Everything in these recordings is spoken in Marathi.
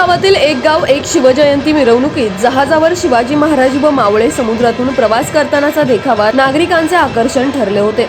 गावातील एक गाव एक शिवजयंती मिरवणुकीत जहाजावर शिवाजी महाराज व मावळे समुद्रातून प्रवास करतानाचा देखावा नागरिकांचे आकर्षण ठरले होते.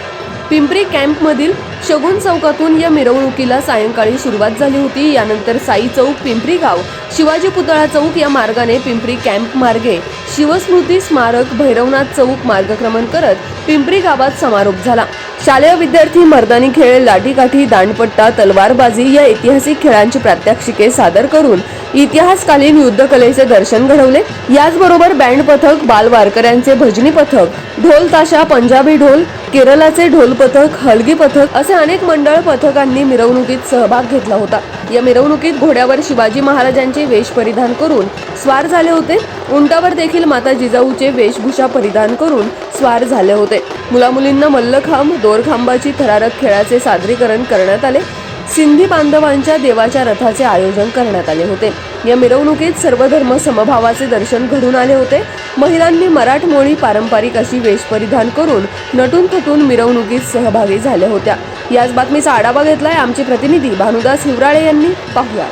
पिंपरी कॅम्पमधील शगुन चौकातून या मिरवणुकीला सायंकाळी सुरुवात झाली होती. यानंतर साई चौक पिंपरी गाव शिवाजी पुतळा चौक या मार्गाने पिंपरी कॅम्प मार्गे शिवस्मृती स्मारक भैरवनाथ चौक मार्गक्रमण करत पिंपरी गावात समारोप झाला. शालेय विद्यार्थी मर्दानी खेळ लाठीकाठी दांडपट्टा तलवारबाजी या ऐतिहासिक खेळांची प्रात्यक्षिके सादर करून इतिहासकालीन युद्धकलेचे दर्शन घडवले. याचबरोबर बँड पथक बाल वारकऱ्यांचे भजनी पथक ढोल ताशा पंजाबी ढोल केरळाचे ढोल पथक हलगी पथक असे अनेक मंडळ पथकांनी मिरवणुकीत सहभाग घेतला होता. या मिरवणुकीत घोड्यावर शिवाजी महाराजांचे वेश परिधान करून स्वार झाले होते. उंटावर देखील माता जिजाऊचे वेशभूषा परिधान करून स्वार झाले होते. मुलामुलींना मल्लखांब दोरखांबाची थरारक खेळाचे सादरीकरण करण्यात आले. सिंधी बांधवांच्या देवाच्या रथाचे आयोजन करण्यात आले होते. या मिरवणुकीत सर्वधर्म समभावाचे दर्शन घडून आले होते. महिलांनी मराठमोळी पारंपरिक अशी वेश परिधान करून नटून थटून मिरवणुकीत सहभागी झाल्या होत्या. याच बातमीचा आढावा घेतलाय आमचे प्रतिनिधी भानुदास हिवराळे यांनी. पाहुया